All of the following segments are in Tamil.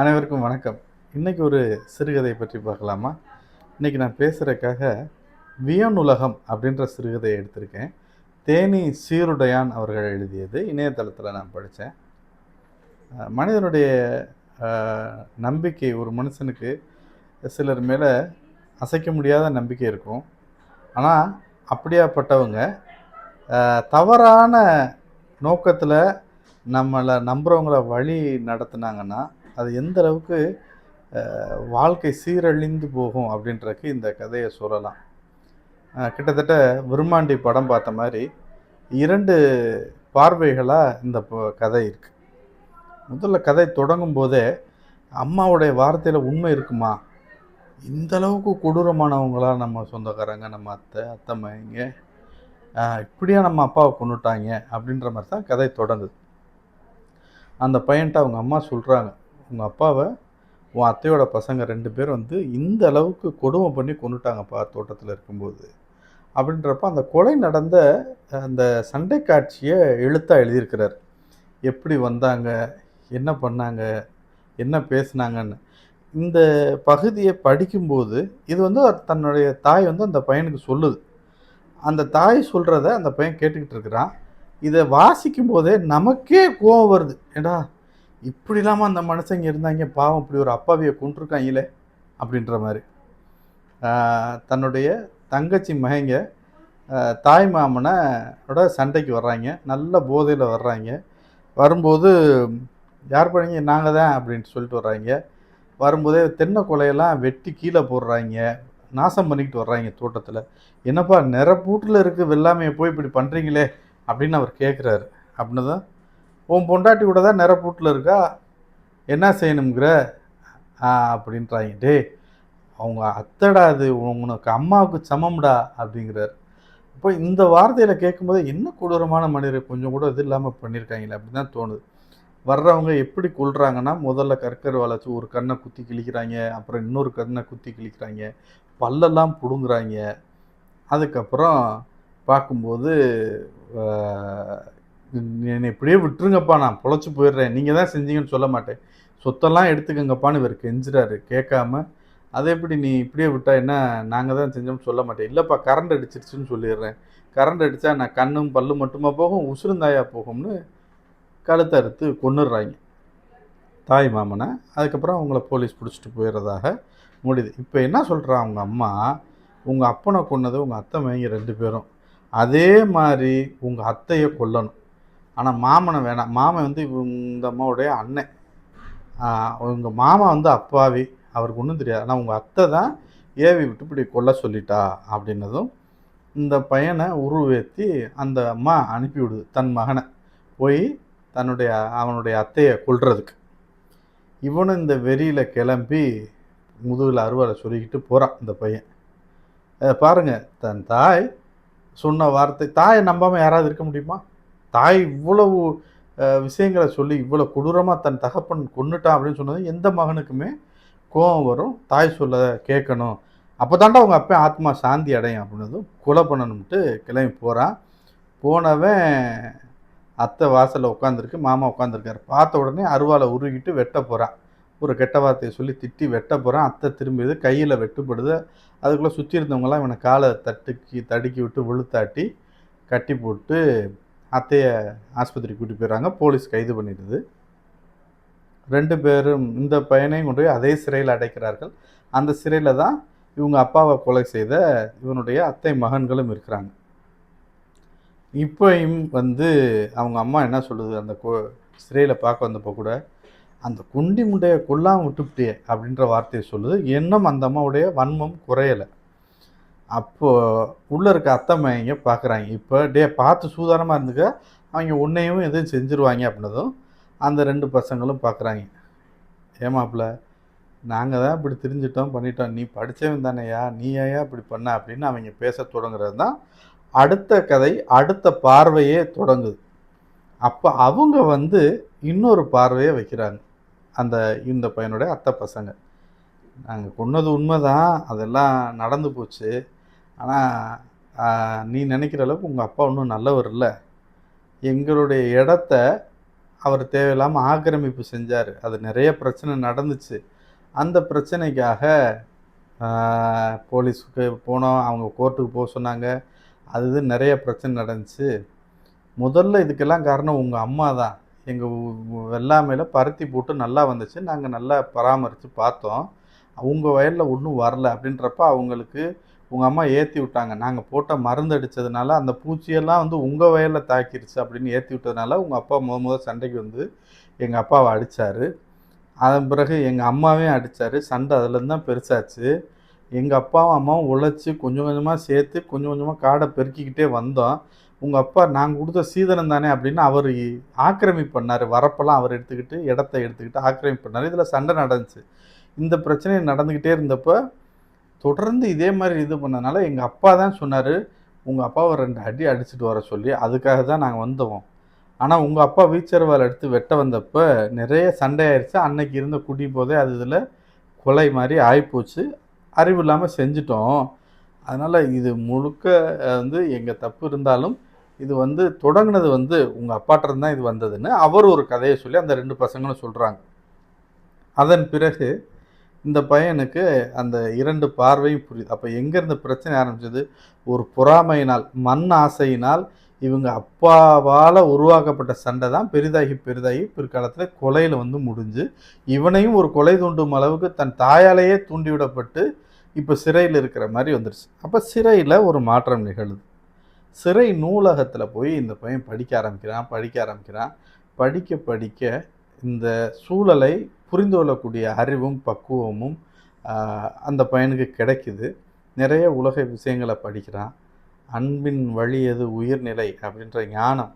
அனைவருக்கும் வணக்கம். இன்னைக்கு ஒரு சிறுகதை பற்றி பார்க்கலாமா? இன்னைக்கு நான் பேசுகிறதுக்காக வியனுலகம் அப்படின்ற சிறுகதையை எடுத்திருக்கேன். தேனி சீருடையான் அவர்கள் எழுதியது. இணையதளத்தில் நான் படித்தேன் மனிதனுடைய நம்பிக்கை ஒரு மனுஷனுக்கு சிலர் மேலே அசைக்க முடியாத நம்பிக்கை இருக்கும். ஆனால் அப்படியாப்பட்டவங்க தவறான நோக்கத்தில் நம்மளை நம்புகிறவங்கள வழி நடத்துனாங்கன்னா அது எந்த அளவுக்கு வாழ்க்கை சீரழிந்து போகும் அப்படின்றக்கு இந்த கதையை சொல்லலாம். கிட்டத்தட்ட விருமாண்டி படம் பார்த்த மாதிரி இரண்டு பார்வைகளாக இந்த கதை இருக்குது முதல்ல கதை தொடங்கும் போதே அம்மாவுடைய வார்த்தையில் உண்மை இருக்குமா? இந்த அளவுக்கு கொடூரமானவங்களா நம்ம சொந்தக்காரங்க நம்ம அத்தை அத்தை இப்படியா நம்ம அப்பாவை கொண்டுட்டாங்க அப்படின்ற மாதிரி தான் கதை தொடங்குது. அந்த பையன்ட்ட அவங்க அம்மா சொல்கிறாங்க உங்கள் அப்பாவை உன் அத்தையோட பசங்க ரெண்டு பேர் வந்து இந்த அளவுக்கு கொடுமை பண்ணி கொண்டுட்டாங்கப்பா தோட்டத்தில் இருக்கும்போது. அப்படின்றப்ப அந்த கொலை நடந்த அந்த சண்டை காட்சியை எழுத்தாக எழுதியிருக்கிறார். எப்படி வந்தாங்க என்ன பண்ணாங்க என்ன பேசுனாங்கன்னு. இந்த பகுதியை படிக்கும்போது இது வந்து தன்னுடைய தாய் வந்து அந்த பையனுக்கு சொல்லுது. அந்த தாய் சொல்கிறத அந்த பையன் கேட்டுக்கிட்டு இருக்கிறான். இதை வாசிக்கும் போதே நமக்கே கோவம் வருது. ஏடா இப்படி இல்லாமல் அந்த மனுஷங்க இருந்தாங்க பாவம் இப்படி ஒரு அப்பாவியை கொண்டிருக்காங்களே அப்படின்ற மாதிரி. தன்னுடைய தங்கச்சி மகங்க தாய் மாமனோட சண்டைக்கு வர்றாங்க நல்ல போதையில் வர்றாங்க. வரும்போது யார் பண்ணீங்க நாங்கள் தான் அப்படின்ட்டு சொல்லிட்டு வர்றாங்க. வரும்போதே தென்னை கொலையெல்லாம் வெட்டி கீழே போடுறாங்க. நாசம் பண்ணிக்கிட்டு வர்றாங்க தோட்டத்தில். என்னப்பா நிறப்பூட்டில் இருக்க வெள்ளாமையை போய் இப்படி பண்ணுறீங்களே அப்படின்னு அவர் கேட்குறாரு அப்படின்னு தான் உன் பொண்டாட்டி கூட தான் நிறப்பூட்டில் இருக்கா? என்ன செய்யணுங்கிற ஆ அப்படின்றாங்க. டேய் அவங்க அத்தடா அது உனக்கு அம்மாவுக்கு சமம்டா அப்படிங்கிறார். அப்போ இந்த வார்த்தையில் கேட்கும்போது என்ன கொடூரமான மனிதர் கொஞ்சம் கூட இது இல்லாமல் பண்ணியிருக்காங்களே அப்படி தான் தோணுது. வர்றவங்க எப்படி கொள்றாங்கன்னா முதல்ல கற்கரை வளைச்சி ஒரு கண்ணை குத்தி கிழிக்கிறாங்க அப்புறம் இன்னொரு கண்ணை குத்தி கிழிக்கிறாங்க பல்லெல்லாம் பிடுங்குறாங்க. அதுக்கப்புறம் பார்க்கும்போது என்னை இப்படியே விட்டுருங்கப்பா நான் பொழைச்சி போயிடுறேன். நீங்கள் தான் செஞ்சீங்கன்னு சொல்ல மாட்டேன். சொத்தெல்லாம் எடுத்துக்கங்கப்பான்னு இவர் கெஞ்சுறாரு. கேட்காம அதை எப்படி நீ இப்படியே விட்டா என்ன நாங்கள் தான் செஞ்சோம்னு சொல்ல மாட்டேன். இல்லைப்பா கரண்ட் அடிச்சிருச்சுன்னு சொல்லிடுறேன். கரண்ட் அடித்தா நான் கண்ணும் பல்லு மட்டுமா போகும் உசுருந்தாயா போகும்னு கழுத்தை அறுத்து கொன்னுடுறாங்க. தாய் மாமனை அதுக்கப்புறம் அவங்கள போலீஸ் பிடிச்சிட்டு போயிடுறதாக முடியுது. இப்போ என்ன சொல்கிறா அவங்க அம்மா உங்கள் அப்பனை கொன்னது உங்கள் அத்தை மகங்க ரெண்டு பேரும். அதே மாதிரி உங்கள் அத்தையை கொல்லணும். ஆனால் மாமனை வேணாம் மாமன் வந்து இவங்க இந்த அம்மாவுடைய அண்ணன். உங்கள் மாமா வந்து அப்பாவி அவருக்கு ஒன்றும் தெரியாது. ஆனால் உங்கள் அத்தை தான் ஏவி விட்டு இப்படி கொல்ல சொல்லிட்டா அப்படின்னதும் இந்த பையனை உருவேற்றி அந்த அம்மா அனுப்பிவிடுது தன் மகனை. போய் தன்னுடைய அவனுடைய அத்தையை கொல்றதுக்கு. இவனும் இந்த வெறியில் கிளம்பி முதுகில் அறுவலை சொல்லிக்கிட்டு போகிறான் இந்த பையன். அதை தன் தாய் சொன்ன வார்த்தை தாயை நம்பாமல் யாராவது இருக்க முடியுமா? தாய் இவ்வளவு விஷயங்களை சொல்லி இவ்வளோ கொடூரமாக தன் தகப்பன் கொன்னுட்டான் அப்படின்னு சொன்னது எந்த மகனுக்குமே கோபம் வரும். தாய் சொல்ல கேட்கணும். அப்போ தாண்டா அவங்க அப்பா ஆத்மா சாந்தி அடையும் அப்படின்னதும் கொலை பண்ணணும்ட்டு கிளம்பி போகிறான் போனவன் அத்தை வாசலில் உட்காந்துருக்கு மாமா உட்காந்துருக்காரு பார்த்த உடனே அருவாலை உருகிட்டு வெட்ட போகிறான் ஒரு கெட்ட வார்த்தையை சொல்லி திட்டி வெட்ட போகிறான் அத்தை திரும்பியது கையில் வெட்டுப்படுது. அதுக்குள்ளே சுற்றி இருந்தவங்களாம் இவனை காலை தட்டுக்கி தடுக்கி விட்டு விழுத்தாட்டி கட்டி போட்டு அத்தையை ஆஸ்பத்திரிக்கு கூட்டி போயிடுறாங்க. போலீஸ் கைது பண்ணிடுது. ரெண்டு பேரும் இந்த பையனையும் கொண்டு போய் அதே சிறையில் அடைக்கிறார்கள். அந்த சிறையில் தான் இவங்க அப்பாவை கொலை செய்த இவனுடைய அத்தை மகன்களும் இருக்கிறாங்க. இப்போயும் வந்து அவங்க அம்மா என்ன சொல்லுது? அந்த சிறையில் பார்க்க வந்தப்போ கூட அந்த குண்டி முண்டையை கொல்லாமல் விட்டுவிட்டியே அப்படின்ற வார்த்தையை சொல்லுது. இன்னும் அந்த அம்மாவுடைய வன்மம் குறையலை. அப்போ உள்ளே இருக்க அத்தை பார்க்குறாங்க இப்போ டே பார்த்து சூதானமாக இருந்துக்க. அவங்க உன்னையும் எதுவும் செஞ்சுருவாங்க அப்படின்னதும் அந்த ரெண்டு பசங்களும் பார்க்குறாங்க ஏமாப்பிள்ள நாங்கள் தான் இப்படி தெரிஞ்சிட்டோம் பண்ணிட்டோம். நீ படித்தவன் தானேயா? நீ ஏயா இப்படி பண்ண? அப்படின்னு அவங்க பேச தொடங்குறது தான் அடுத்த கதை அடுத்த பார்வையே தொடங்குது. அப்போ அவங்க வந்து இன்னொரு பார்வையை வைக்கிறாங்க. அந்த இந்த பையனுடைய அத்தை பசங்க. நாங்கள் கொன்னது உண்மைதான். அதெல்லாம் நடந்து போச்சு. ஆனால் நீ நினைக்கிற அளவுக்கு உங்கள் அப்பா ஒன்றும் நல்லவர் இல்லை. எங்களுடைய இடத்த அவர் தேவையில்லாமல் ஆக்கிரமிப்பு செஞ்சார். அது நிறைய பிரச்சனை நடந்துச்சு. அந்த பிரச்சனைக்காக போலீஸுக்கு போனோம். அவங்க கோர்ட்டுக்கு போக சொன்னாங்க. அது இது நிறைய பிரச்சனை நடந்துச்சு. முதல்ல இதுக்கெல்லாம் காரணம் உங்கள் அம்மா தான். எங்கள் வெள்ளாமையில் பருத்தி போட்டு நல்லா வந்துச்சு. நாங்கள் நல்லா பராமரித்து பார்த்தோம். அவங்க வயலில் ஒன்றும் வரல அப்படின்றப்ப அவங்களுக்கு உங்கள் அம்மா ஏற்றி விட்டாங்க. நாங்கள் போட்ட மருந்து அடித்ததுனால அந்த பூச்சியெல்லாம் வந்து உங்கள் வயலில் தாக்கிருச்சு அப்படின்னு ஏற்றி விட்டதுனால உங்கள் அப்பா முத முத சண்டைக்கு வந்து எங்கள் அப்பாவை அடித்தார் அதன் பிறகு எங்கள் அம்மாவையும் அடித்தார் சண்டை அதுலேருந்து தான் பெருசாச்சு. எங்கள் அப்பாவும் அம்மாவும் உழைச்சி கொஞ்சம் கொஞ்சமாக சேர்த்து கொஞ்சம் கொஞ்சமாக காடை பெருக்கிக்கிட்டே வந்தோம். உங்கள் அப்பா நாங்கள் கொடுத்த சீதனம் தானே அப்படின்னு அவர் ஆக்கிரமிப்பு பண்ணார். வரப்பெல்லாம் அவர் எடுத்துக்கிட்டு இடத்த எடுத்துக்கிட்டு ஆக்கிரமிப்பு பண்ணார். இதில் சண்டை நடந்துச்சு. இந்த பிரச்சனை நடந்துக்கிட்டே இருந்தப்போ தொடர்ந்து இதே மாதிரி இது பண்ணதுனால எங்கள் அப்பா தான் சொன்னார் உங்கள் அப்பாவை ரெண்டு அடி அடிச்சுட்டு வர சொல்லி அதுக்காக தான் நாங்கள் வந்தோம். ஆனால் உங்கள் அப்பா வீச்சரவால் எடுத்து வெட்ட வந்தப்போ நிறைய சண்டை ஆயிடுச்சு அன்னைக்கு இருந்த குடி போதே அது இதில் கொலை மாதிரி ஆகிப்போச்சு அறிவு இல்லாமல் செஞ்சிட்டோம். அதனால் இது முழுக்க வந்து எங்கள் தப்பு இருந்தாலும் இது வந்து தொடங்கினது வந்து உங்கள் அப்பாட்ட தான் இது வந்ததுன்னு அவர் ஒரு கதையை சொல்லி அந்த ரெண்டு பசங்களும் சொல்கிறாங்க அதன் பிறகு இந்த பையனுக்கு அந்த இரண்டு பார்வையும் புரியுது. அப்போ எங்கேருந்து பிரச்சனை ஆரம்பிச்சது? ஒரு பொறாமையினால் மண் ஆசையினால் இவங்க அப்பாவால் உருவாக்கப்பட்ட சண்டை தான் பெரிதாகி பெரிதாகி பிற்காலத்தில் கொலையில் வந்து முடிஞ்சு இவனையும் ஒரு கொலை தூண்டும் அளவுக்கு தன் தாயாலேயே தூண்டிவிடப்பட்டு இப்போ சிறையில் இருக்கிற மாதிரி வந்துருச்சு. அப்போ சிறையில் ஒரு மாற்றம் நிகழுது. சிறை நூலகத்தில் போய் இந்த பையன் படிக்க ஆரம்பிக்கிறான் படிக்க ஆரம்பிக்கிறான். படிக்க படிக்க இந்த சூழலை புரிந்து கொள்ளக்கூடிய அறிவும் பக்குவமும் அந்த பையனுக்கு கிடைக்குது. நிறைய உலக விஷயங்களை படிக்கிறான். அன்பின் வழி எது உயிர்நிலை அப்படின்ற ஞானம்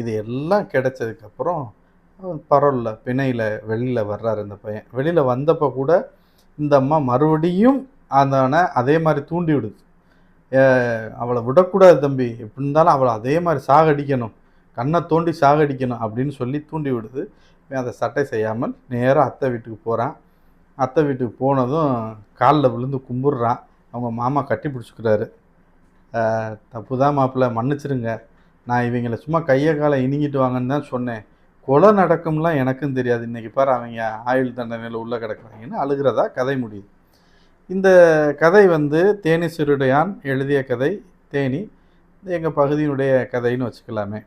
இது எல்லாம் கிடைச்சதுக்கப்புறம் பரவல பிணையில் வெளியில் வர்றார் இந்த பையன். வெளியில் வந்தப்போ கூட இந்த அம்மா மறுபடியும் அதனை அதே மாதிரி தூண்டி விடுது. அவளை விடக்கூடாது தம்பி. எப்படி இருந்தாலும் அவளை அதே மாதிரி சாகடிக்கணும். கண்ணை தோண்டி சாகடிக்கணும் அப்படின்னு சொல்லி தூண்டி விடுது. அதை சட்டை செய்யாமல் நேராக அத்தை வீட்டுக்கு போகிறான் அத்தை வீட்டுக்கு போனதும் காலில் விழுந்து கும்பிட்றான். அவங்க மாமா கட்டி பிடிச்சிக்கிறாரு. தப்பு தான் மாப்பிள்ளை மன்னிச்சிருங்க. நான் இவங்களை சும்மா கையை காலை இனிங்கிட்டு வாங்கன்னு தான் சொன்னேன். கொலை நடக்கும்லாம் எனக்கும் தெரியாது. இன்னைக்கு பாரு அவங்க ஆயுள் தண்டனையில் உள்ளே கிடக்குறாங்கன்னு அழுகிறதா கதை முடியுது. இந்த கதை வந்து தேனி சிறுடையான் எழுதிய கதை. தேனி எங்கள் பகுதியினுடைய கதைன்னு வச்சுக்கலாமே.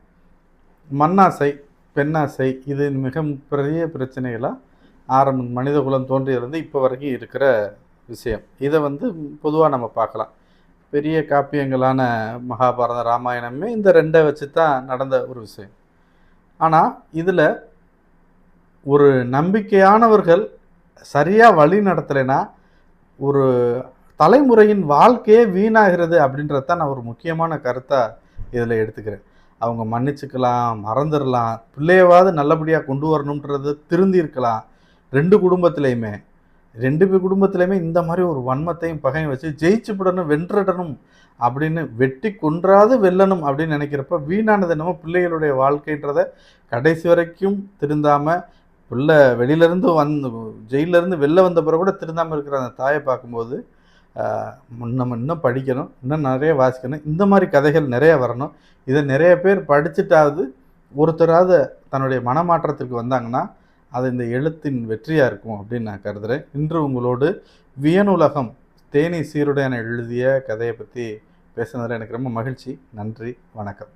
மண்ணாசை பெண்ணாசை இது மிக பெரிய பிரச்சனைகளாக ஆரம்ப மனித குலம் தோன்றியிருந்து இப்போ வரைக்கும் இருக்கிற விஷயம். இதை வந்து பொதுவாக நம்ம பார்க்கலாம். பெரிய காப்பியங்களான மகாபாரதம் ராமாயணமே இந்த ரெண்டை வச்சு தான் நடந்த ஒரு விஷயம். ஆனால் இதில் ஒரு நம்பிக்கையானவர்கள் சரியாக வழி நடத்தலைன்னா ஒரு தலைமுறையின் வாழ்க்கையே வீணாகிறது அப்படின்றது தான் நான் ஒரு முக்கியமான கருத்தாக இதில் எடுத்துக்கிறேன். அவங்க மன்னிச்சுக்கலாம் மறந்துடலாம் பிள்ளையவாவது நல்லபடியாக கொண்டு வரணுன்றது திருந்தி இருக்கலாம். ரெண்டு குடும்பத்திலையுமே ரெண்டு பேர் குடும்பத்திலையுமே இந்த மாதிரி ஒரு வன்மத்தையும் பகையும் வச்சு ஜெயிச்சு விடணும் வென்றிடணும் அப்படின்னு வெட்டி கொன்றாது வெல்லணும் அப்படின்னு நினைக்கிறப்ப வீணானது என்னமோ பிள்ளைகளுடைய வாழ்க்கைன்றத கடைசி வரைக்கும் திருந்தாமல் பிள்ளை வெளியிலேருந்து வந்து ஜெயிலேருந்து வெளில வந்த பிறகு கூட திருந்தாமல் இருக்கிற அந்த தாயை பார்க்கும்போது நம்ம இன்னும் படிக்கணும் இன்னும் நிறைய வாசிக்கணும். இந்த மாதிரி கதைகள் நிறைய வரணும். இதை நிறைய பேர் படிச்சுட்டாவது ஒருத்தராவது தன்னுடைய மனமாற்றத்திற்கு வந்தாங்கன்னா அது இந்த எழுத்தின் வெற்றியாக இருக்கும் அப்படின்னு நான் கருதுகிறேன் இன்று உங்களோடு வியனுலகம் தேனி சீருடையான எழுதிய கதையை பற்றி பேசுனதில் எனக்கு ரொம்ப மகிழ்ச்சி. நன்றி வணக்கம்.